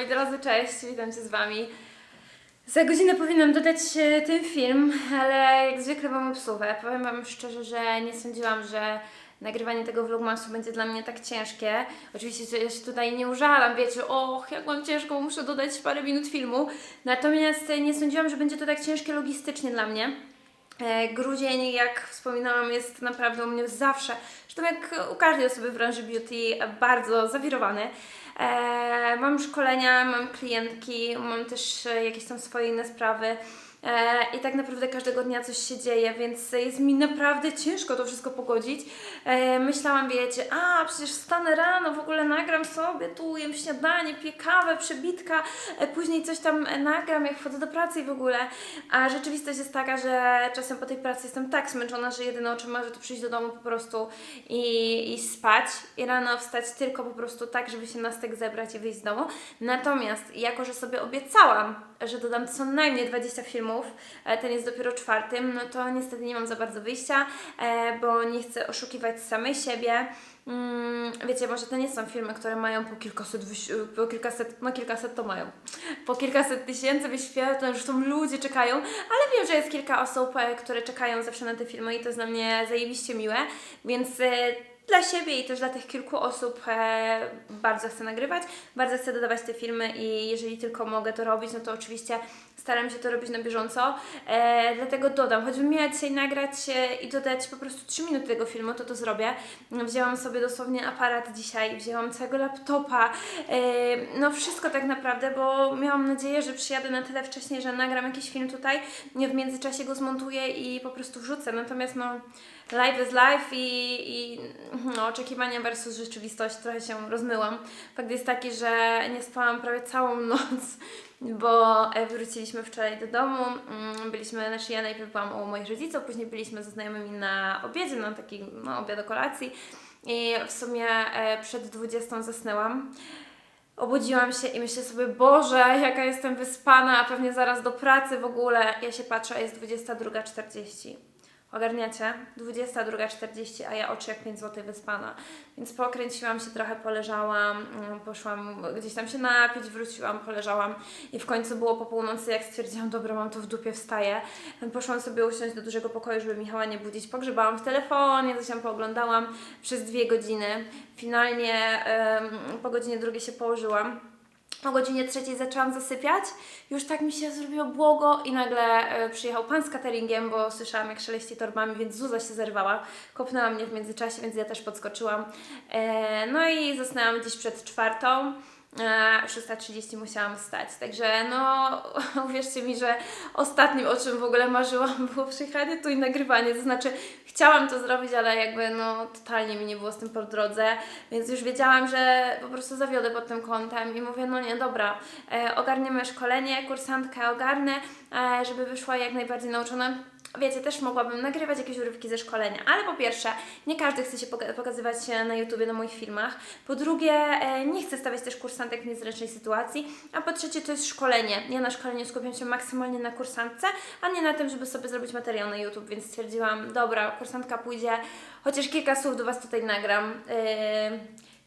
Moi drodzy, cześć, witam się z Wami. Za godzinę powinnam dodać e, ten film, ale jak zwykle mam obsługę. Powiem Wam szczerze, że nie sądziłam, że nagrywanie tego vlogmasu będzie dla mnie tak ciężkie. Oczywiście ja się tutaj nie użalam, wiecie, och, jak mam ciężko, muszę dodać parę minut filmu. Natomiast e, nie sądziłam, że będzie to tak ciężkie logistycznie dla mnie. E, Grudzień, jak wspominałam, jest naprawdę u mnie zawsze, zresztą jak u każdej osoby w branży beauty, bardzo zawirowany. E, mam szkolenia, mam klientki, mam też e, jakieś tam swoje inne sprawy. E, I tak naprawdę każdego dnia coś się dzieje, więc jest mi naprawdę ciężko to wszystko pogodzić. E, myślałam, wiecie, a przecież wstanę rano, w ogóle nagram sobie, tu jem śniadanie, piję kawę, przebitka, e, później coś tam nagram, jak wchodzę do pracy i w ogóle. A rzeczywistość jest taka, że czasem po tej pracy jestem tak zmęczona, że jedyne o czym marzę to przyjść do domu po prostu i, i spać i rano wstać tylko po prostu tak, żeby się na stek zebrać i wyjść z domu. Natomiast jako, że sobie obiecałam, że dodam co najmniej 20 filmów, e, ten jest dopiero czwartym, no to niestety nie mam za bardzo wyjścia, e, bo nie chcę oszukiwać samej siebie. Mm, wiecie, może to nie są filmy, które mają po kilkaset, po kilkaset, no kilkaset to mają, po kilkaset tysięcy wyświetleń, tam ludzie czekają, ale wiem, że jest kilka osób, e, które czekają zawsze na te filmy i to jest dla mnie zajebiście miłe, więc dla siebie i też dla tych kilku osób e, bardzo chcę nagrywać, bardzo chcę dodawać te filmy i jeżeli tylko mogę to robić, no to oczywiście staram się to robić na bieżąco, e, dlatego dodam, choćbym miała dzisiaj nagrać e, i dodać po prostu 3 minuty tego filmu, to to zrobię. Wzięłam sobie dosłownie aparat dzisiaj, wzięłam całego laptopa, e, no wszystko tak naprawdę, bo miałam nadzieję, że przyjadę na tyle wcześniej, że nagram jakiś film tutaj, nie w międzyczasie go zmontuję i po prostu wrzucę, natomiast no live is live i, i no, oczekiwania versus rzeczywistość trochę się rozmyłam. Fakt jest taki, że nie spałam prawie całą noc, bo e, wróciliśmy wczoraj do domu, mm, byliśmy, znaczy ja najpierw byłam u moich rodziców, później byliśmy ze znajomymi na obiedzie, na taki no, obiad kolacji i w sumie e, przed 20 zasnęłam. Obudziłam się i myślę sobie, Boże, jaka jestem wyspana, a pewnie zaraz do pracy w ogóle. Ja się patrzę, a jest 22.40. Ogarniacie? 22.40, a ja oczy jak 5 zł wyspana. Więc pokręciłam się trochę, poleżałam, mm, poszłam gdzieś tam się napić, wróciłam, poleżałam i w końcu było po północy, jak stwierdziłam, dobra, mam to w dupie, wstaję. Poszłam sobie usiąść do dużego pokoju, żeby Michała nie budzić. Pogrzebałam w telefonie, coś tam pooglądałam przez dwie godziny. Finalnie po godzinie drugiej się położyłam. O godzinie trzeciej zaczęłam zasypiać, już tak mi się zrobiło błogo i nagle e, przyjechał pan z cateringiem, bo słyszałam jak szeleści torbami, więc Zuza się zerwała. Kopnęła mnie w międzyczasie, więc ja też podskoczyłam. E, no i zasnęłam gdzieś przed czwartą. E, 6.30 musiałam wstać, także no uwierzcie mi, że ostatnim o czym w ogóle marzyłam było przyjechanie tu i nagrywanie, to znaczy chciałam to zrobić, ale jakby no totalnie mi nie było z tym po drodze, więc już wiedziałam, że po prostu zawiodę pod tym kątem i mówię, no nie, dobra, e, ogarniemy szkolenie, kursantkę ogarnę, e, żeby wyszła jak najbardziej nauczona. Wiecie, też mogłabym nagrywać jakieś urywki ze szkolenia, ale po pierwsze, nie każdy chce się poka- pokazywać na YouTubie, na moich filmach. Po drugie, e, nie chcę stawiać też kursantek w niezręcznej sytuacji. A po trzecie, to jest szkolenie. Ja na szkoleniu skupiam się maksymalnie na kursantce, a nie na tym, żeby sobie zrobić materiał na YouTube, więc stwierdziłam, dobra, kursantka pójdzie, chociaż kilka słów do Was tutaj nagram. Yy,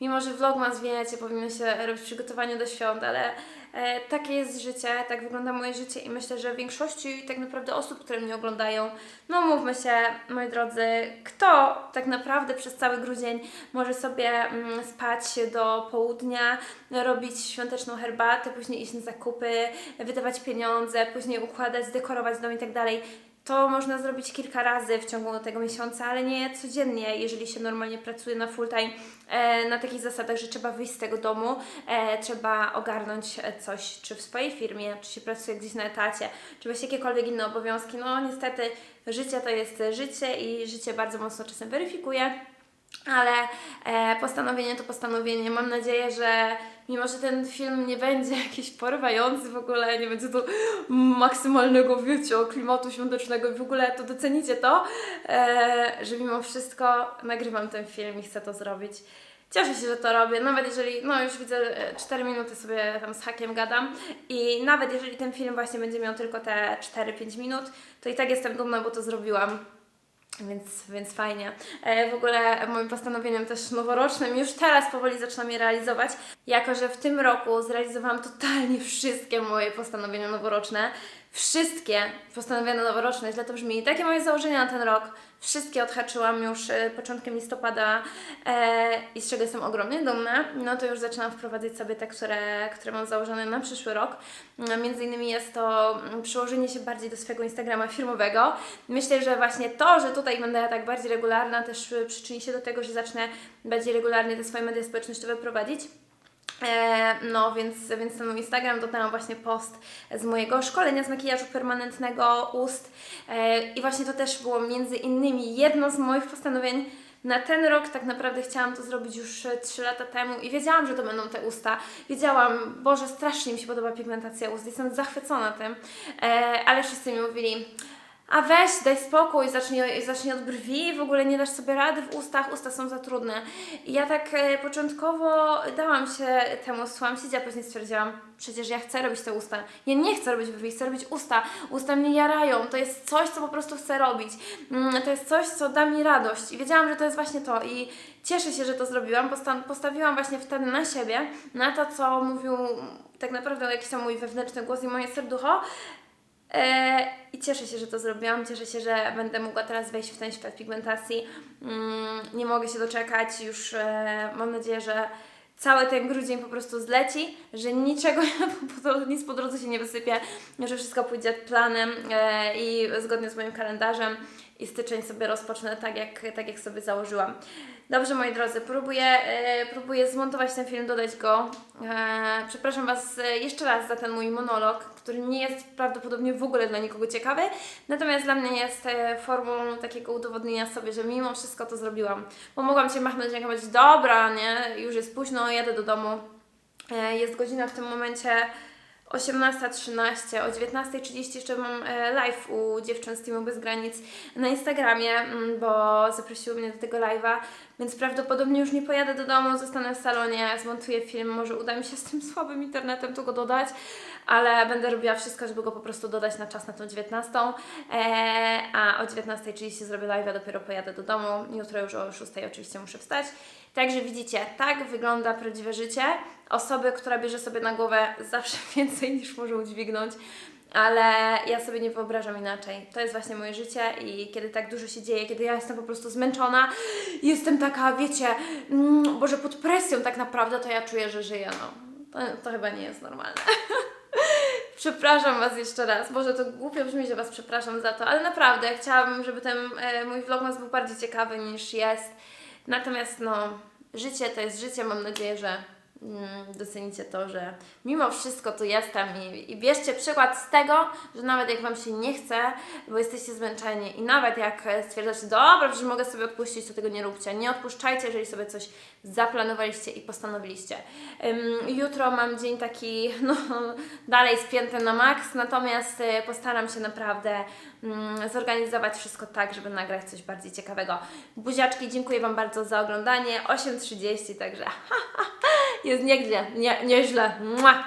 mimo, że vlogmas, wiecie, powinno się robić przygotowanie do świąt, ale e, takie jest życie, tak wygląda moje życie i myślę, że większości tak naprawdę osób, które mnie oglądają, no mówmy się, moi drodzy, kto tak naprawdę przez cały grudzień może sobie mm, spać do południa, robić świąteczną herbatę, później iść na zakupy, wydawać pieniądze, później układać, dekorować dom i tak dalej. To można zrobić kilka razy w ciągu tego miesiąca, ale nie codziennie, jeżeli się normalnie pracuje na full time, e, na takich zasadach, że trzeba wyjść z tego domu, e, trzeba ogarnąć coś, czy w swojej firmie, czy się pracuje gdzieś na etacie, czy właśnie jakiekolwiek inne obowiązki. No niestety życie to jest życie i życie bardzo mocno czasem weryfikuje. Ale e, postanowienie to postanowienie. Mam nadzieję, że mimo, że ten film nie będzie jakiś porywający w ogóle, nie będzie to maksymalnego, wiecie, klimatu świątecznego i w ogóle to docenicie to, e, że mimo wszystko nagrywam ten film i chcę to zrobić. Cieszę się, że to robię, nawet jeżeli, no już widzę, 4 minuty sobie tam z hakiem gadam i nawet jeżeli ten film właśnie będzie miał tylko te 4-5 minut, to i tak jestem dumna, bo to zrobiłam. Więc, więc fajnie. E, w ogóle moim postanowieniem też noworocznym, już teraz powoli zaczynam je realizować, jako że w tym roku zrealizowałam totalnie wszystkie moje postanowienia noworoczne. Wszystkie postanowienia noworoczne, źle to brzmi. Takie moje założenia na ten rok. Wszystkie odhaczyłam już e, początkiem listopada e, i z czego jestem ogromnie dumna. No to już zaczynam wprowadzać sobie te, które, które mam założone na przyszły rok. No, Między innymi jest to mm, przyłożenie się bardziej do swojego Instagrama firmowego. Myślę, że właśnie to, że tutaj będę tak bardziej regularna, też y, przyczyni się do tego, że zacznę bardziej regularnie te swoje media społecznościowe prowadzić. E, no, więc, więc ten mój Instagram dodałam właśnie post z mojego szkolenia z makijażu permanentnego ust. E, i właśnie to też było między innymi jedno z moich postanowień na ten rok. Tak naprawdę chciałam to zrobić już e, 3 lata temu i wiedziałam, że to będą te usta. Wiedziałam, Boże, strasznie mi się podoba pigmentacja ust, jestem zachwycona tym, e, ale wszyscy mi mówili, a weź, daj spokój, zacznij, zacznij od brwi, w ogóle nie dasz sobie rady w ustach, usta są za trudne. I ja tak e, początkowo dałam się temu, słucham się, a później stwierdziłam, przecież ja chcę robić te usta. Ja nie chcę robić brwi, chcę robić usta. Usta mnie jarają, to jest coś, co po prostu chcę robić. Mm, To jest coś, co da mi radość. I wiedziałam, że to jest właśnie to. I cieszę się, że to zrobiłam. Posta- postawiłam właśnie wtedy na siebie, na to, co mówił tak naprawdę jakiś tam mój wewnętrzny głos i moje serducho. I cieszę się, że to zrobiłam. Cieszę się, że będę mogła teraz wejść w ten świat pigmentacji. Mm, nie mogę się doczekać. Już e, mam nadzieję, że cały ten grudzień po prostu zleci, że niczego, nic po drodze się nie wysypie, że wszystko pójdzie planem e, i zgodnie z moim kalendarzem i styczeń sobie rozpocznę tak, jak, tak jak sobie założyłam. Dobrze, moi drodzy, próbuję, e, próbuję zmontować ten film, dodać go. E, przepraszam Was e, jeszcze raz za ten mój monolog, który nie jest prawdopodobnie w ogóle dla nikogo ciekawy, natomiast dla mnie jest formą takiego udowodnienia sobie, że mimo wszystko to zrobiłam. Bo mogłam Cię machnąć i powiedzieć, dobra, nie, już jest późno, jadę do domu. Jest godzina w tym momencie 18.13, o 19.30 jeszcze mam e, live u dziewczyn z Teamu Bez Granic na Instagramie, mm, bo zaprosiły mnie do tego live'a, więc prawdopodobnie już nie pojadę do domu, zostanę w salonie, zmontuję film, może uda mi się z tym słabym internetem to go dodać, ale będę robiła wszystko, żeby go po prostu dodać na czas na tą 19, e, a o 19.30 zrobię live'a, dopiero pojadę do domu, jutro już o 6 oczywiście muszę wstać. Także widzicie, tak wygląda prawdziwe życie osoby, która bierze sobie na głowę zawsze więcej niż może udźwignąć, ale ja sobie nie wyobrażam inaczej. To jest właśnie moje życie i kiedy tak dużo się dzieje, kiedy ja jestem po prostu zmęczona, jestem taka, wiecie, mm, Boże, pod presją tak naprawdę, to ja czuję, że żyję, no. To, to chyba nie jest normalne. Przepraszam Was jeszcze raz. Może to głupio brzmi, że Was przepraszam za to, ale naprawdę chciałabym, żeby ten e, mój vlogmas był bardziej ciekawy niż jest. Natomiast no, życie to jest życie. Mam nadzieję, że docenicie to, że mimo wszystko tu jestem i, i bierzcie przykład z tego, że nawet jak Wam się nie chce, bo jesteście zmęczeni i nawet jak stwierdzacie, dobra, że mogę sobie odpuścić, to tego nie róbcie. Nie odpuszczajcie, jeżeli sobie coś zaplanowaliście i postanowiliście. Jutro mam dzień taki, no, dalej spięty na maks, natomiast e, postaram się naprawdę mm, zorganizować wszystko tak, żeby nagrać coś bardziej ciekawego. Buziaczki, dziękuję Wam bardzo za oglądanie. 8.30, także jest niegdzie, nie, nieźle. Mua!